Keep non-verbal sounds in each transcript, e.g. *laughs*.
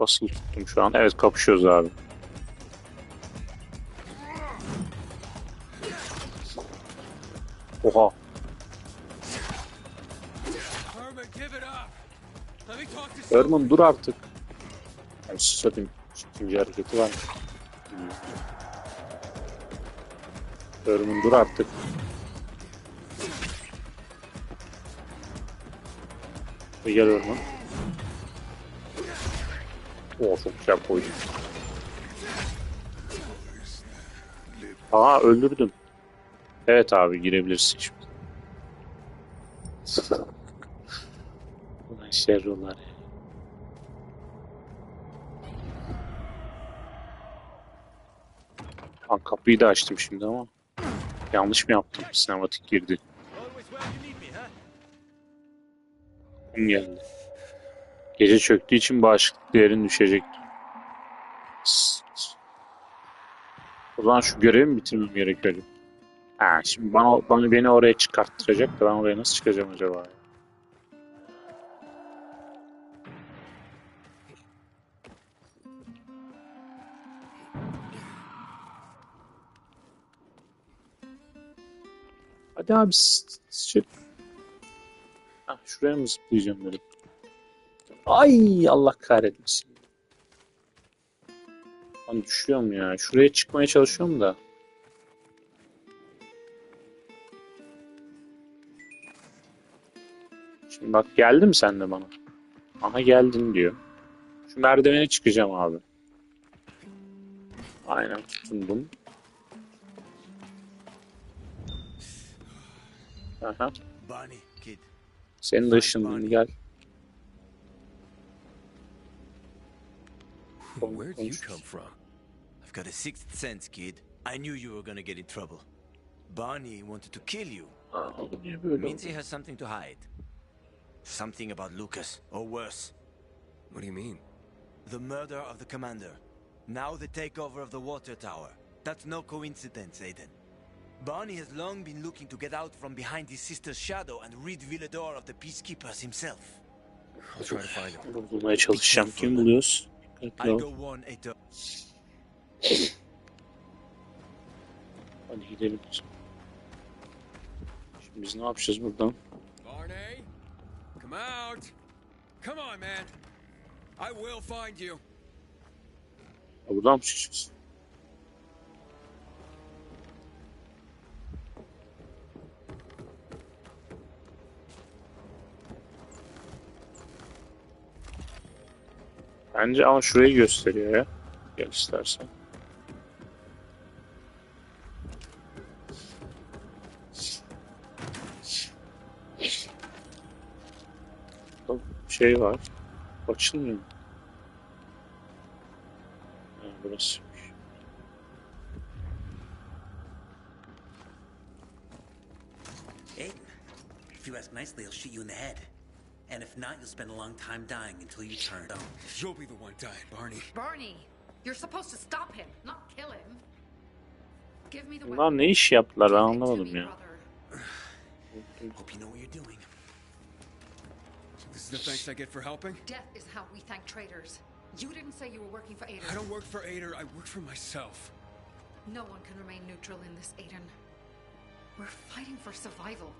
basılı tuttum şu an. Evet kapışıyoruz abi. Oha. Herman, dur artık. Ben satayım. İkinci hareketi var. Herman dur artık. Gel Herman. Oo çok güzel koydu. Aa öldürdüm. Evet abi girebilirsin şimdi. Ulan şerrolar ya. Lan kapıyı da açtım şimdi ama. Yanlış mı yaptım? Sinematik girdi. Kum geldi. Gece çöktüğü için bağışıklık değerin düşecek. Sıt. O zaman şu görevi mi bitirmem gerekiyor? Ha şimdi bana, bana beni oraya çıkarttıracak da ben oraya nasıl çıkacağım acaba? Hadi abi. Ha, şuraya mı zıplayacağım dedim. Ay Allah kahretmesin. Lan düşüyorum ya. Şuraya çıkmaya çalışıyorum da. Şimdi bak geldi mi sen de bana? Aha geldin diyor. Şu merdivene çıkacağım abi. Aynen tutundum. Aha. Senin de gel. Where'd you come from? I've got a sixth sense, kid. I knew you were gonna get in trouble. Barney wanted to kill you. Aa, bu niye böyle Means oldu? he has something to hide. Something about Lucas, or worse, What do you mean? the murder of the commander. Now the takeover of the water tower. That's no coincidence, Aiden. Barney has long been looking to get out from behind his sister's shadow and rid Villador of the peacekeepers himself. I'll try to find him. Bunu bulmaya çalışacağım. Kim buluyoruz? Dikkatli I'll ol. go warn Aiden. Hadi gidelim. Şimdi biz ne yapacağız buradan? Barney, come out. Come on, man. I will find you. Ha, buradan mı çıkacağız? Bence ama şurayı gösteriyor ya. Gel istersen. Şey var. Açılmıyor? Ha, ask nicely, I'll shoot you in the head. And if not, you'll spend a long time dying until you turn. So, You'll be the one dying, Barney. Barney, you're supposed to stop him, not kill him. Give me the Bunlar weapon. ne iş yaptılar ben Give it anlamadım ya. *sighs* Hope you know what you're doing. This is the thanks I get for helping? Death is how we thank traitors. You didn't say you were working for Aiden. I don't work for Ader, I work for myself. No one can remain neutral in this, Aiden. We're fighting for survival.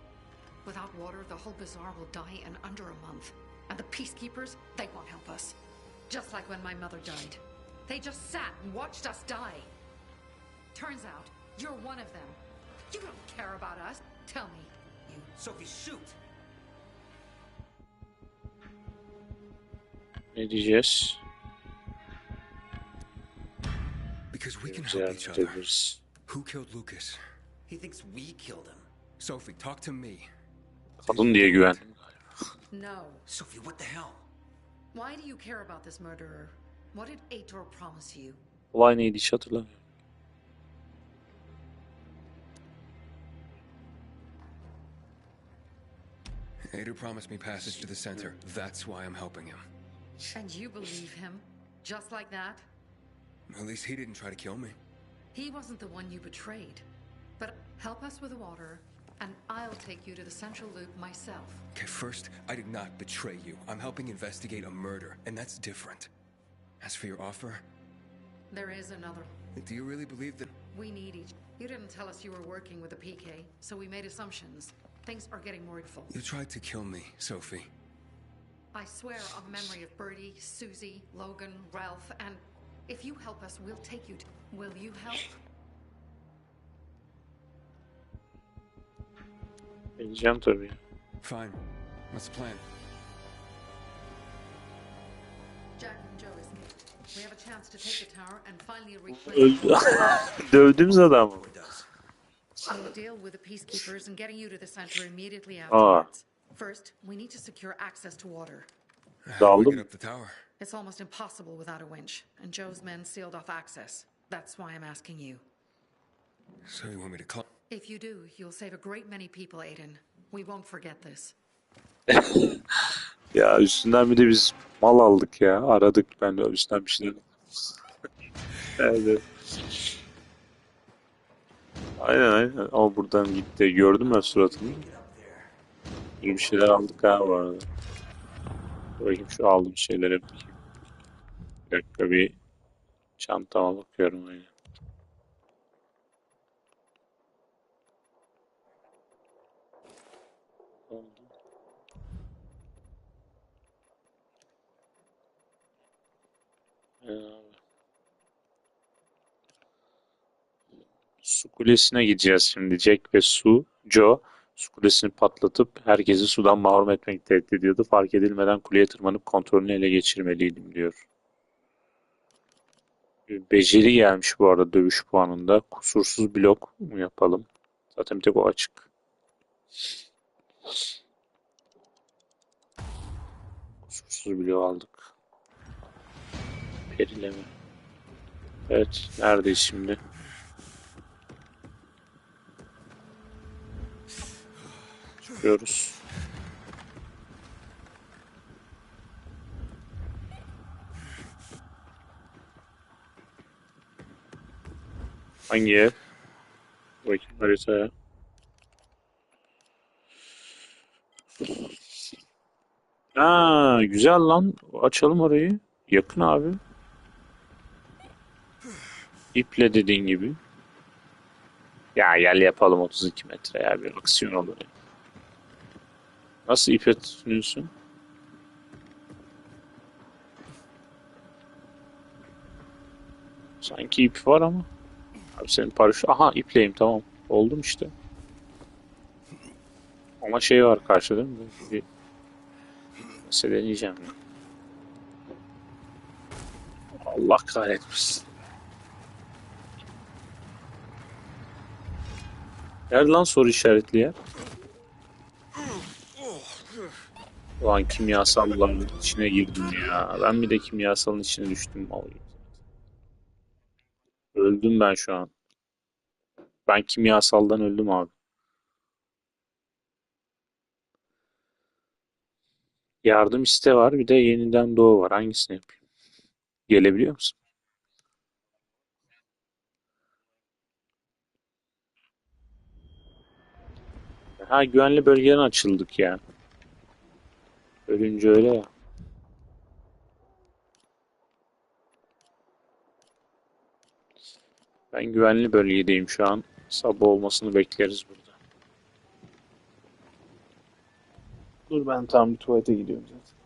Without water, the whole bazaar will die in under a month. And the peacekeepers, they won't help us. Just like when my mother died. They just sat and watched us die. Turns out, you're one of them. You don't care about us. Tell me. you, Sophie, shoot! Ne diyeceğiz? Because we can help each other. Who killed Lucas? He thinks we killed him. Sophie, talk to me. Kadın diye güven. No. Sophie, what the hell? Why do you care about this murderer? What did Aitor promise you? Olay neydi hiç hatırlamıyorum. Ader promised me passage to the center. That's why I'm helping him. And you believe him? Just like that? At least he didn't try to kill me. He wasn't the one you betrayed. But help us with the water, and I'll take you to the central loop myself. Okay, first, I did not betray you. I'm helping investigate a murder, and that's different. As for your offer, There is another. do you really believe that? We need each. You didn't tell us you were working with the PK, so we made assumptions. Things are getting more full. You tried to kill me, Sophie. I swear on memory of Birdie, Susie, Logan, Ralph, and if you help us, we'll take you to. Will you help? Edeceğim tabii. Fine. What's the plan? Jack and Joe. We have a chance to take the tower and finally *laughs* replace. Öldü. Dövdünüz adamı. It does. We'll deal with the peacekeepers and getting you to the center immediately Ah. afterwards. First, we need to secure access to water. How do we Daldım. get up the tower? It's almost impossible without a winch, and Joe's men sealed off access. That's why I'm asking you. So you want me to climb? If you do, you'll save a great many people, Aiden. We won't forget this. *laughs* Ya üstünden bir de biz mal aldık ya. Aradık ben de üstünden bir şeyler. *laughs* Evet. Aynen aynen. Ama buradan gitti. Gördün mü suratını? Bir şeyler aldık ha bu arada. Bakayım şu aldığım şeylere bakayım. Bir dakika bir çantama bakıyorum. Aynen abi. Su kulesine gideceğiz şimdi. Jack ve Su, Joe su kulesini patlatıp herkesi sudan mahrum etmek tehdit ediyordu. Fark edilmeden kuleye tırmanıp kontrolünü ele geçirmeliydim diyor. Bir Beceri gelmiş bu arada dövüş puanında. Kusursuz blok yapalım? Zaten bir tek o açık. Kusursuz blok aldık. Perileme. Evet, neredeyiz şimdi? Çıkıyoruz. Hangi ev? Bakayım haritaya. Aa, güzel lan. Açalım orayı. Yakın abi. İple dediğin gibi. Ya gel yapalım 32 metre ya bir aksiyon olur ya. Nasıl ipe tutunuyorsun? Sanki ip var ama. Abi senin paraşüt... Aha ipleyim tamam. Oldum işte. Ama şey var karşıda değil mi? Bir... Deneyeceğim ya. Allah kahretmesin. Nerede lan soru işaretli yer? Ulan kimyasalların içine girdim ya. Ben bir de kimyasalın içine düştüm. Öldüm ben şu an. Ben kimyasaldan öldüm abi. Yardım iste var. Bir de yeniden doğu var. Hangisini yapayım? Gelebiliyor musun? Ha güvenli bölgeden açıldık ya. Ölünce öyle ya. Ben güvenli bölgedeyim şu an. Sabah olmasını bekleriz burada. Dur ben tam bir tuvalete gidiyorum zaten.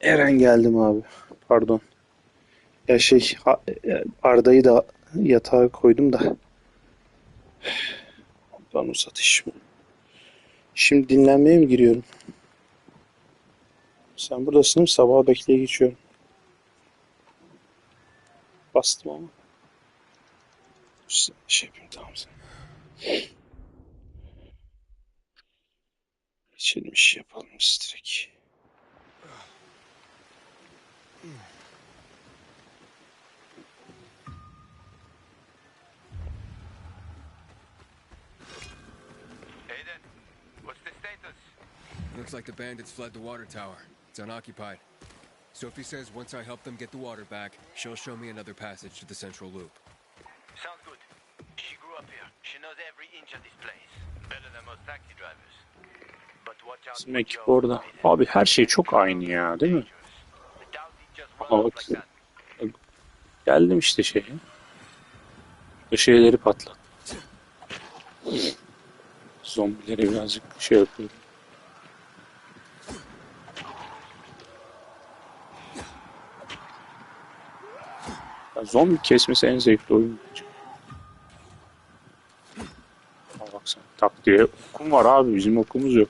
Eren geldim abi. Pardon. Ya şey e, Arda'yı da yatağa koydum da. Ondan uzatış. Şimdi dinlenmeye mi giriyorum? Sen buradasın mi? Sabaha bekleye geçiyorum. Bastım ama. Şey yapayım tamam sen. Geçelim iş yapalım biz direkt. Looks like the bandits fled the water tower. It's unoccupied. Sophie says once I help them get the water back, she'll show me another passage to the central loop. Sounds good. She grew up here. She knows every inch of this place. Better than most taxi drivers. But watch out Bizim ekip orada. Abi her şey çok aynı ya değil mi? Run bak. Geldim işte şeye. Bu şeyleri patlat. Zombileri birazcık şey yapıyorum. Zombi kesmesi en zevkli oyun. bence. Aa bak sen tak diye okum var abi bizim okumuz yok.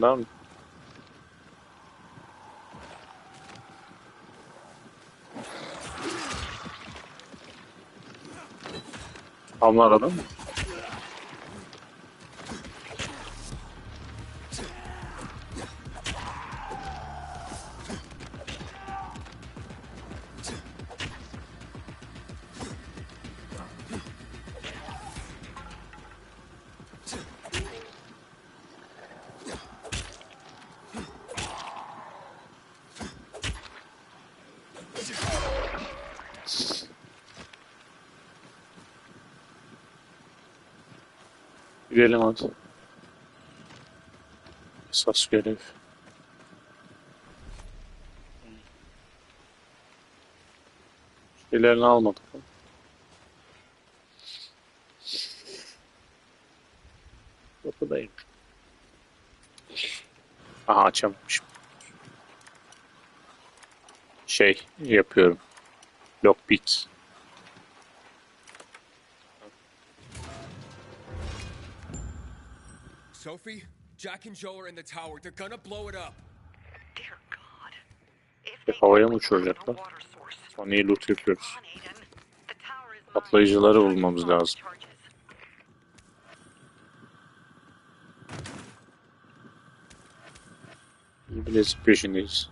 Tamam. Tamlar adam mı? Gidelim hadi. Esas görev. Şeylerini almadık. Kapıdayım. Aha açamamışım. Şey yapıyorum. Lockpick. Sophie, Jack and Joe are in the tower. They're gonna blow it up. Dear God. If they havaya mı source, Sonra iyi loot yapıyoruz. to bulmamız lazım. charges. Bilezik peşindeyiz.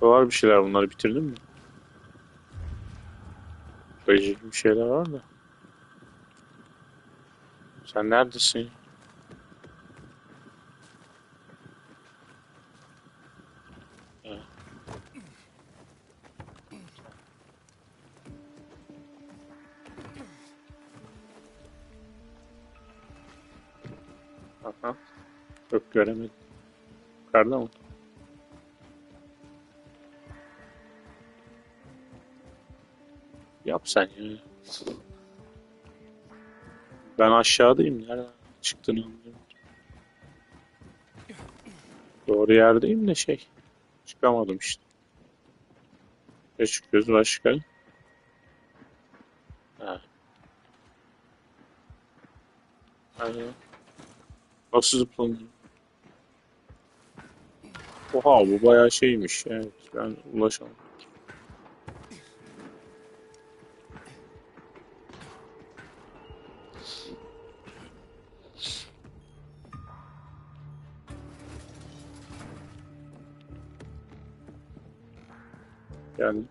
Var bir şeyler bunları bitirdin mi? Söyleyecek bir şeyler var da. Sen neredesin? Ha. Aha. Yok göremedim. Yukarıda mı? Yap sen ya. Ben aşağıdayım. Nereden çıktığını anlıyorum. Doğru yerdeyim de şey. Çıkamadım işte. Ne çıkıyoruz başka? Ha. Yani nasıl zıplanıyor? Oha bu bayağı şeymiş. Evet ben ulaşamam. Yani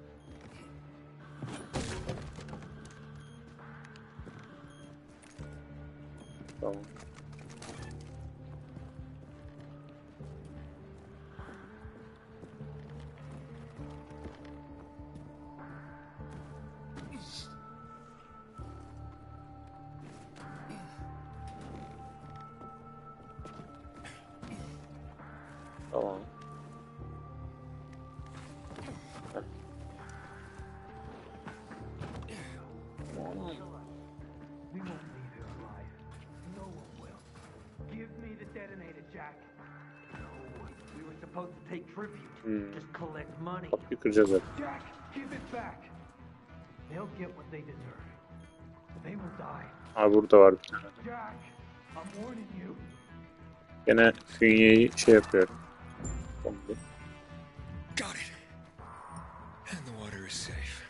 deserve. They will die. Ha burada var bir tane. Jack, I'm warning you. Gene fünyeyi şey yapıyorum. Tamam. Got it. And the water is safe.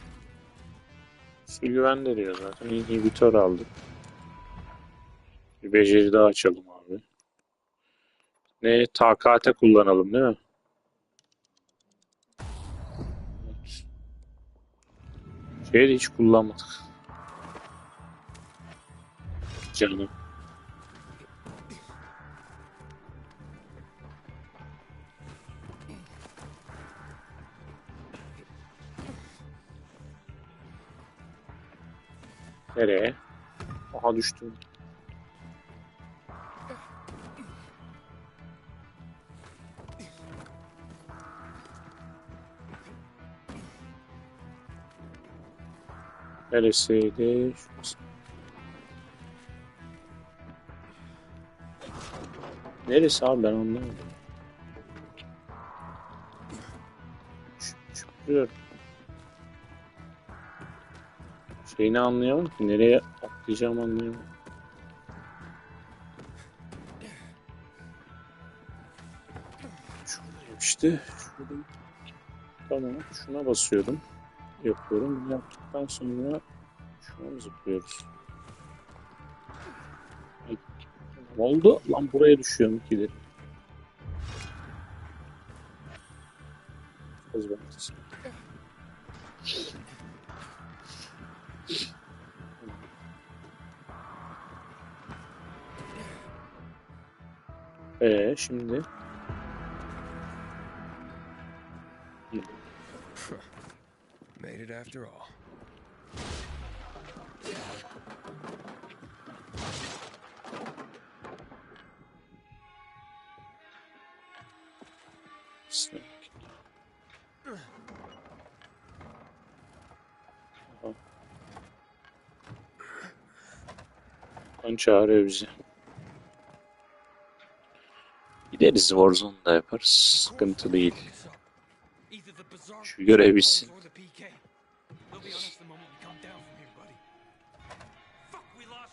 Su güvende diyor zaten. İnhibitör aldık. Bir beceri daha açalım abi. Ne? Takate kullanalım değil mi? Şeyi hiç kullanmadık. Canım. Nereye? Aha düştüm. Neresiydi? Şurası. Neresi abi ben anlamadım. Çıkıyorum. Şeyini anlayamadım ki. Nereye atlayacağımı anlayamadım. Şuradayım işte. Tamam. Şuna basıyorum. Yapıyorum. Yaptıktan sonra şuna mı zıplıyoruz? Ne oldu? Lan buraya düşüyorum ikileri. Kız ben Ee şimdi after all. Çağırıyor bizi. Gideriz Warzone'da yaparız. Sıkıntı değil. Şu görev bitsin.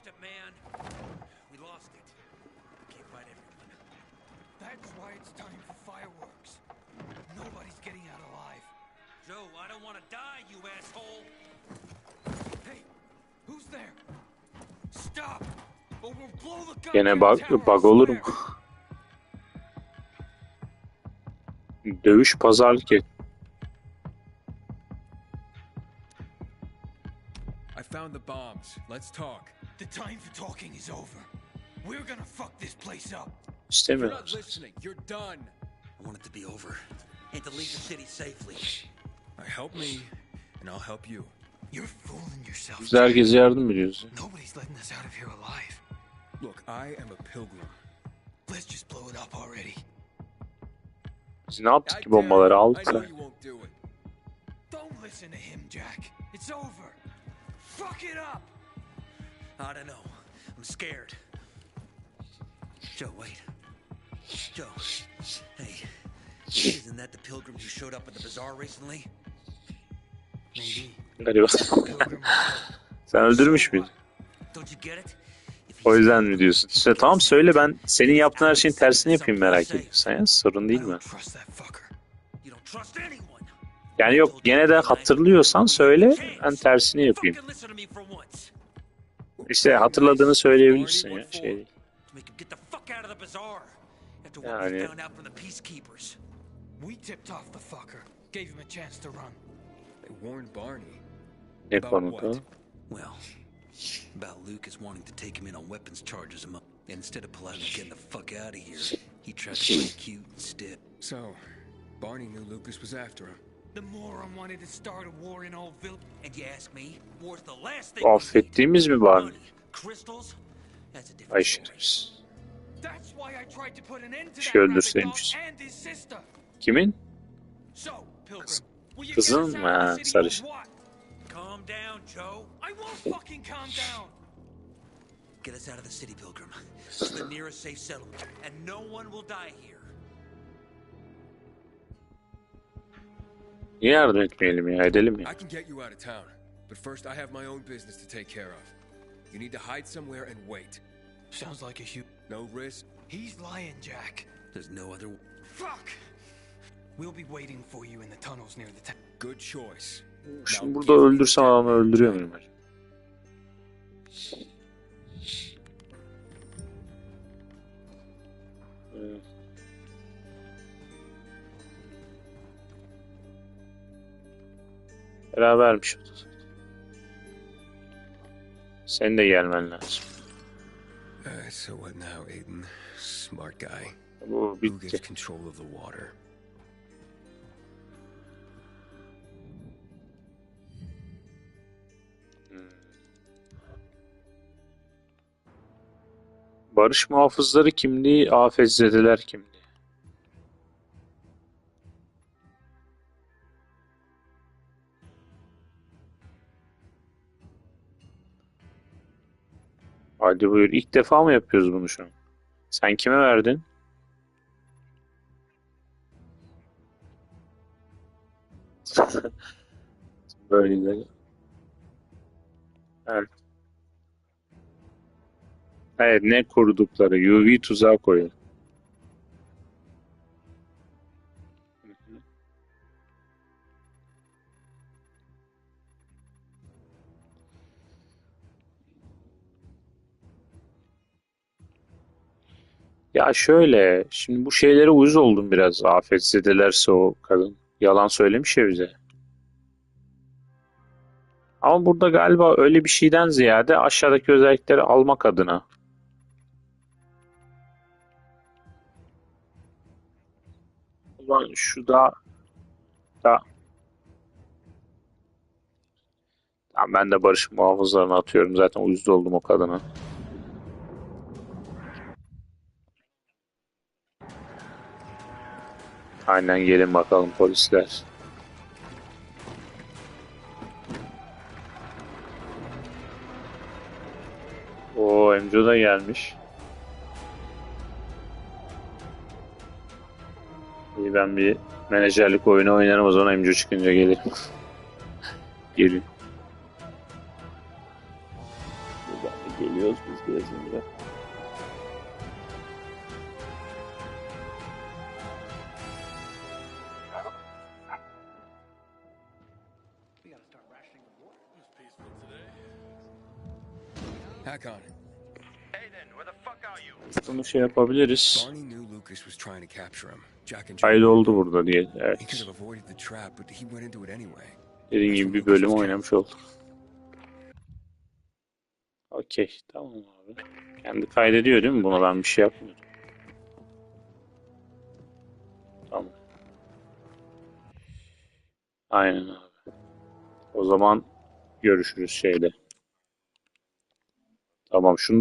Lost it, man. We lost it. Can't fight everyone. That's why it's time for fireworks. Nobody's getting out alive. Joe, I don't want to die, you asshole. Hey, who's there? Stop! Or we'll blow the Gene bug, bug olur mu? Dövüş pazarlık et. I found the bombs. Let's talk. The time for talking is over. We're gonna fuck this place up. You're not İstemiyorlar. listening. You're done. I want it to be over. And to leave the city safely. I help me, and I'll help you. You're fooling yourself. Biz de herkese yardım ediyoruz. Nobody's letting us out of here alive. Look, I am a pilgrim. Let's just blow it up already. Biz ne yaptık I ki bombaları aldık I know da. you won't do it. Don't listen to him, Jack. It's over. Fuck it up! I don't know. I'm scared. Joe, wait. Joe. Hey. Isn't that the pilgrim who showed up at the bazaar recently? Maybe. Galiba. Sen öldürmüş müydün? O yüzden mi diyorsun? İşte tamam söyle ben senin yaptığın her şeyin tersini yapayım merak ediyorsan ya. Sorun değil mi? Yani yok gene de hatırlıyorsan söyle ben tersini yapayım. İşte hatırladığını söyleyebilirsin ya. Şey değil. To make him get the fuck out of the bazaar. After what Yani- we found out from the peacekeepers. We tipped off the fucker. Gave him a chance to run. They warned Barney. Ne About konuda? what? Well, about Lucas wanting to take him in on weapons charges, among, and instead of politely getting the fuck out of here, he tried to play cute instead. So, Barney knew Lucas was after him. The moron wanted to start a war in Old Village. And you ask me, war's the last thing we need. Affettiğimiz mi var? Money, crystals, that's a different Ay şerefsiz. That's why I tried to put an end to Şey that öldürseymiş. and his sister. Kimin? So, Pilgrim, will you Kızın get mı? Ha, sarışın. what? Calm down, Joe. I won't fucking calm down. Get us out of the city, Pilgrim. *laughs* To the nearest safe settlement, and no one will die here. Niye yardım etmeyelim ya? Edelim ya. I can get you out of town, but first I have my own business to take care of. You need to hide somewhere and wait. Sounds like a huge. No risk. He's lying, Jack. There's no other. Fuck! We'll be waiting for you in the tunnels near the town. Good choice. Şimdi burada öldürsem adamı öldürüyor muyum Berabermiş o da. Senin de gelmen lazım. Uh, so what now, Aiden? Smart guy. Bu Who bitti. gets control of the water? Barış muhafızları kimliği, afetzedeler kimliği. Hadi buyur. İlk defa mı yapıyoruz bunu şu an? Sen kime verdin? *laughs* Böyle. Evet. Evet ne kurdukları UV tuzağı koyuyor. Ya şöyle, şimdi bu şeylere uyuz oldum biraz. Afetzedelerse o kadın. Yalan söylemiş ya bize. Ama burada galiba öyle bir şeyden ziyade aşağıdaki özellikleri almak adına. Zaman şu da da ben de barış muhafızlarını atıyorum. Zaten uyuz oldum o kadına. Aynen gelin bakalım polisler. O Emco da gelmiş. İyi ben bir menajerlik oyunu oynarım o zaman Emco çıkınca gelirim. *laughs* Gelin. Geliyoruz biz. Hakon. The trap, but he went into it anyway. Dediğim gibi bir bölüm oynamış olduk. Okey. Tamam abi. Kendi kaydediyor değil mi? Buna ben bir şey yapmıyorum. Tamam. Aynen abi. O zaman görüşürüz şeyde. Tamam şunu da